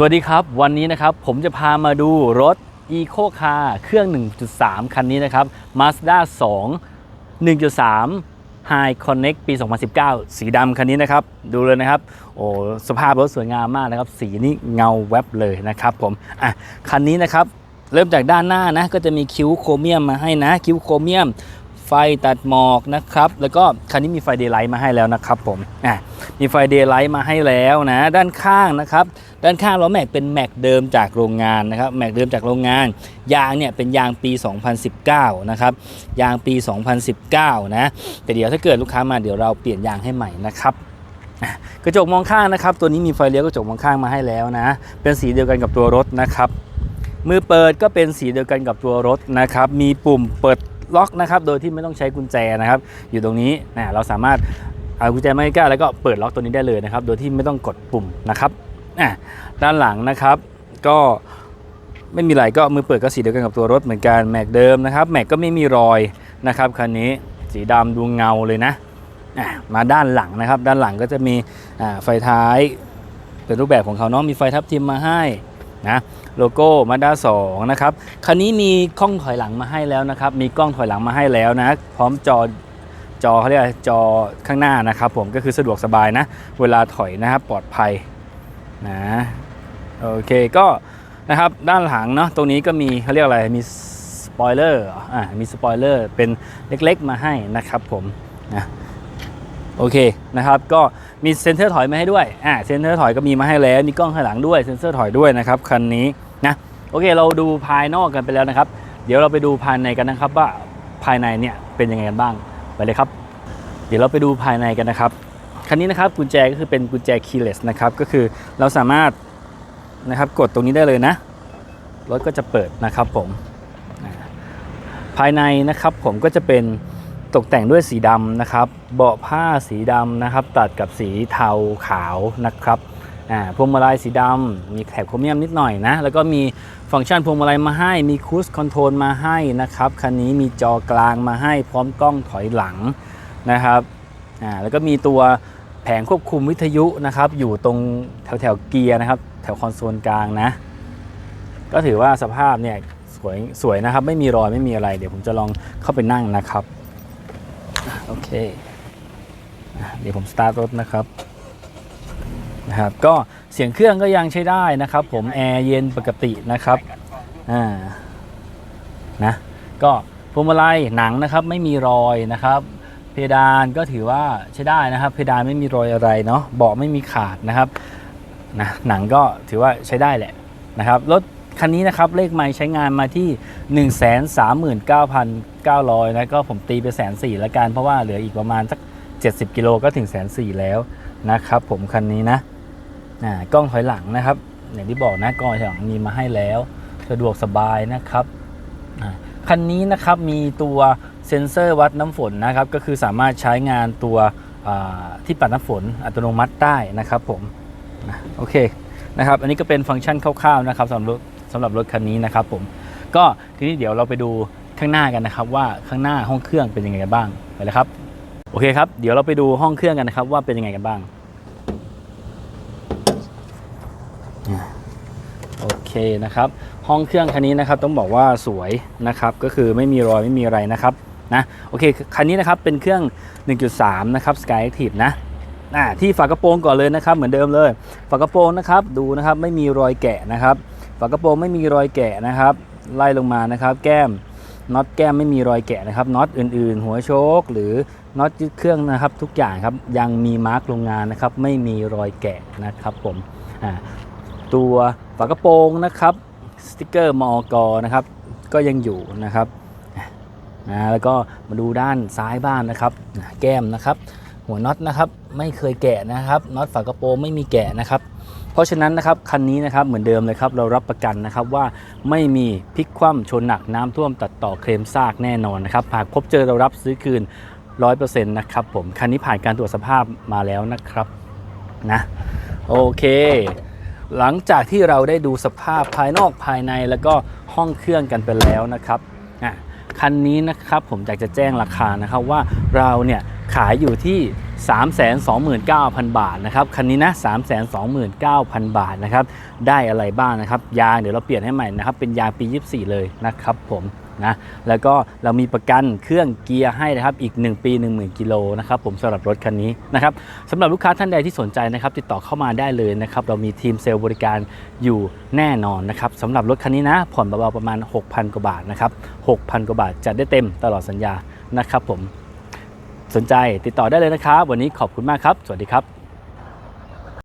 สวัสดีครับ วันนี้นะครับผมจะพามาดูรถ Eco Car เครื่อง 1.3 คันนี้นะครับ Mazda 2 1.3 High Connect ปี 2019 สีดำคันนี้นะครับ ดูเลยนะครับ โอ้สภาพรถสวยงามมากนะครับ สีนี่เงาแวบเลยนะครับผม อะ คันนี้นะครับ เริ่มจากด้านหน้านะ ก็จะมีคิ้วโครเมียมมาให้นะ คิ้วโครเมียม ไฟตัดหมอกนะครับ แล้วก็คันนี้มีไฟเดย์ไลท์มาให้แล้วนะครับผมอะมีไฟเดย์ไลท์มาให้แล้วนะ ด้านข้างนะครับ ด้านข้างล้อแม็กเป็นแม็กเดิมจากโรงงานนะครับ แม็กเดิมจากโรงงาน ยางเนี่ยเป็นยางปี 2019 นะครับ ยางปี 2019 นะ แต่เดี๋ยวถ้าเกิดลูกค้ามาเดี๋ยวเราเปลี่ยนยางให้ใหม่นะครับกระจกมองข้างนะครับ ตัวนี้มีไฟเลี้ยวกระจกมองข้างมาให้แล้วนะ เป็นสีเดียวกันกับตัวรถนะครับ มือเปิดก็เป็นสีเดียวกันกับตัวรถนะครับ มีปุ่มเปิด ล็อกนะครับโดยที่ไม่ต้องใช้กุญแจนะครับอยู่ตรงนี้นะเราสามารถเอากุญแจไม่กล้าแล้วก็เปิดล็อกตัวนี้ได้เลยนะครับ โดยที่ไม่ต้องกดปุ่มนะครับด้านหลังนะครับ ก็ไม่มีอะไรก็มือเปิดก็สีเดียวกันกับตัวรถเหมือนกันแม็กเดิมนะครับแม็กก็ไม่มีรอยนะครับคันนี้สีดำดูเงาเลยนะมาด้านหลังนะครับ ด้านหลังก็จะมีไฟท้ายเป็นรูปแบบของเขาเนาะมีไฟทับทิมมาให้ นะโลโก้มาด้า2นะครับคันนี้มีกล้องถอยหลังมาให้แล้วนะครับ มีกล้องถอยหลังมาให้แล้วนะ พร้อมจอจอเขาเรียกจอข้างหน้านะครับผมก็คือสะดวกสบายนะ เวลาถอยนะครับปลอดภัยนะโอเคก็นะครับด้านหลังเนาะตรงนี้ก็มีเขาเรียกอะไรมีสปอยเลอร์อ่ามีสปอยเลอร์เป็นเล็กๆมาให้นะครับผมนะ โอเคนะครับก็มีเซ็นเซอร์ถอยมาให้ด้วยอ่าเซ็นเซอร์ถอยก็มีมาให้แล้วมีกล้องข้างหลังด้วยเซ็นเซอร์ถอยด้วยนะครับคันนี้นะโอเคเราดูภายนอกกันไปแล้วนะครับ เดี๋ยวเราไปดูภายในกันนะครับว่าภายในเนี่ยเป็นยังไงกันบ้างไปเลยครับ เดี๋ยวเราไปดูภายในกันนะครับคันนี้นะครับกุญแจก็คือเป็นกุญแจ keyless นะครับก็คือเราสามารถนะครับกดตรงนี้ได้เลยนะรถก็จะเปิดนะครับผมภายในนะครับผมก็จะเป็น ตกแต่งด้วยสีดำนะครับ เบาะผ้าสีดำนะครับ ตัดกับสีเทาขาวนะครับอ่าพวงมาลัยสีดำมีแถบโครเมียมนิดหน่อยนะ แล้วก็มีฟังก์ชันพวงมาลัยมาให้ มีค u ู e คอนโทรลมาให้นะครับ คันนี้มีจอกลางมาให้พร้อมกล้องถอยหลังนะครับอ่าแล้วก็มีตัวแผงควบคุมวิทยุนะครับ อยู่ตรงแถวแถวเกียร์นะครับ แถวคอนโซลกลางนะ ก็ถือว่าสภาพเนี่ยสวยสวยนะครับ ไม่มีรอยไม่มีอะไร เดี๋ยวผมจะลองเข้าไปนั่งนะครับ เคเดี๋ยวผมสตาร์ทรถนะครับนะครับ ก็เสียงเครื่องก็ยังใช้ได้นะครับ ผมแอร์เย็นปกตินะครับอ่านะก็พวงมาลัยหนังนะครับไม่มีรอยนะครับ เพดานก็ถือว่าใช้ได้นะครับ เพดานไม่มีรอยอะไรเนาะเบาะไม่มีขาดนะครับนะหนังก็ถือว่าใช้ได้แหละนะครับรถ คันนี้นะครับเลขไม้ใช้งานมาที่ 1 3 9 9 0 0นะก็ผมตีไปแสนสี่ละกัน เพราะว่าเหลืออีกประมาณสัก 70 กิโลก็ถึงแสนสี่แล้วนะครับผมคันนี้นะอ่ากล้องถอยหลังนะครับ อย่างที่บอกนะกล้องถอยหลังมีมาให้แล้วสะดวกสบายนะครับอ่าคันนี้นะครับมีตัวเซ็นเซอร์วัดน้ำฝนนะครับก็คือสามารถใช้งานตัวอ่าที่ปัดน้ำฝนอัตโนมัติได้นะครับผมโอเคนะครับอันนี้ก็เป็นฟังก์ชันคร่าวๆนะครับสำหรับ สำหรับรถคันนี้นะครับผมก็ทีนี้เดี๋ยวเราไปดูข้างหน้ากันนะครับ ว่าข้างหน้าห้องเครื่องเป็นยังไงกันบ้างไปเลยครับโอเคครับเดี๋ยวเราไปดูห้องเครื่องกันนะครับ ว่าเป็นยังไงกันบ้างโอเคนะครับห้องเครื่องคันนี้นะครับต้องบอกว่าสวยนะครับก็คือไม่มีรอยไม่มีอะไรนะครับนะโอเคคันนี้นะครับเป็นเครื่อง 1.3 นะครับ Sky Active นะอ่าที่ฝากระโปรงก่อนเลยนะครับ เหมือนเดิมเลย ฝากระโปรงนะครับดูนะครับไม่มีรอยแกะนะครับ ฝากระโปรงไม่มีรอยแกะนะครับ ไล่ลงมานะครับ แก้มน็อตแก้มไม่มีรอยแกะนะครับน็อตอื่นๆ หัวโชคหรือน็อตยึดเครื่องนะครับ ทุกอย่างครับยังมีมาร์กโรงงานนะครับ ไม่มีรอยแกะนะครับผมอ่าตัวฝากระโปรงนะครับสติกเกอร์มอกนะครับ ก็ยังอยู่นะครับนะแล้วก็มาดูด้านซ้ายบ้านนะครับ แก้มนะครับ หัวน็อตนะครับ ไม่เคยแกะนะครับน็อตฝากระโปรงไม่มีแกะนะครับ ราะฉะนั้นนะครับคันนี้นะครับเหมือนเดิมเลยครับเรารับประกันนะครับว่าไม่มีพลิกคว่ำชนหนักน้ำท่วมตัดต่อเคลมซากแน่นอนนะครับหากพบเจอเรารับซื้อคืน 100%นะครับผมคันนี้ผ่านการตรวจสภาพมาแล้วนะครับนะโอเค หลังจากที่เราได้ดูสภาพภายนอกภายในแล้วก็ห้องเครื่องกันไปแล้วนะครับคันนี้นะครับผมอยากจะแจ้งราคานะครับว่าเราเนี่ยขายอยู่ที่ 329,000 บาทนะครับคันนี้นะ329,000 บาทนะครับได้อะไรบ้างนะครับยางเดี๋ยวเราเปลี่ยนให้ใหม่นะครับเป็นยางปี 24 เลยนะครับผมนะแล้วก็เรามีประกันเครื่องเกียร์ให้นะครับอีก 1 ปี 10,000กิโลนะครับผมสำหรับรถคันนี้นะครับสำหรับลูกค้าท่านใดที่สนใจนะครับติดต่อเข้ามาได้เลยนะครับเรามีทีมเซลล์บริการอยู่แน่นอนนะครับสำหรับรถคันนี้นะผ่อนเบาๆประมาณ 6,000 กว่าบาทนะครับ6,000 กว่าบาทจัดได้เต็มตลอดสัญญานะครับผม สนใจติดต่อได้เลยนะครับ วันนี้ขอบคุณมากครับ สวัสดีครับ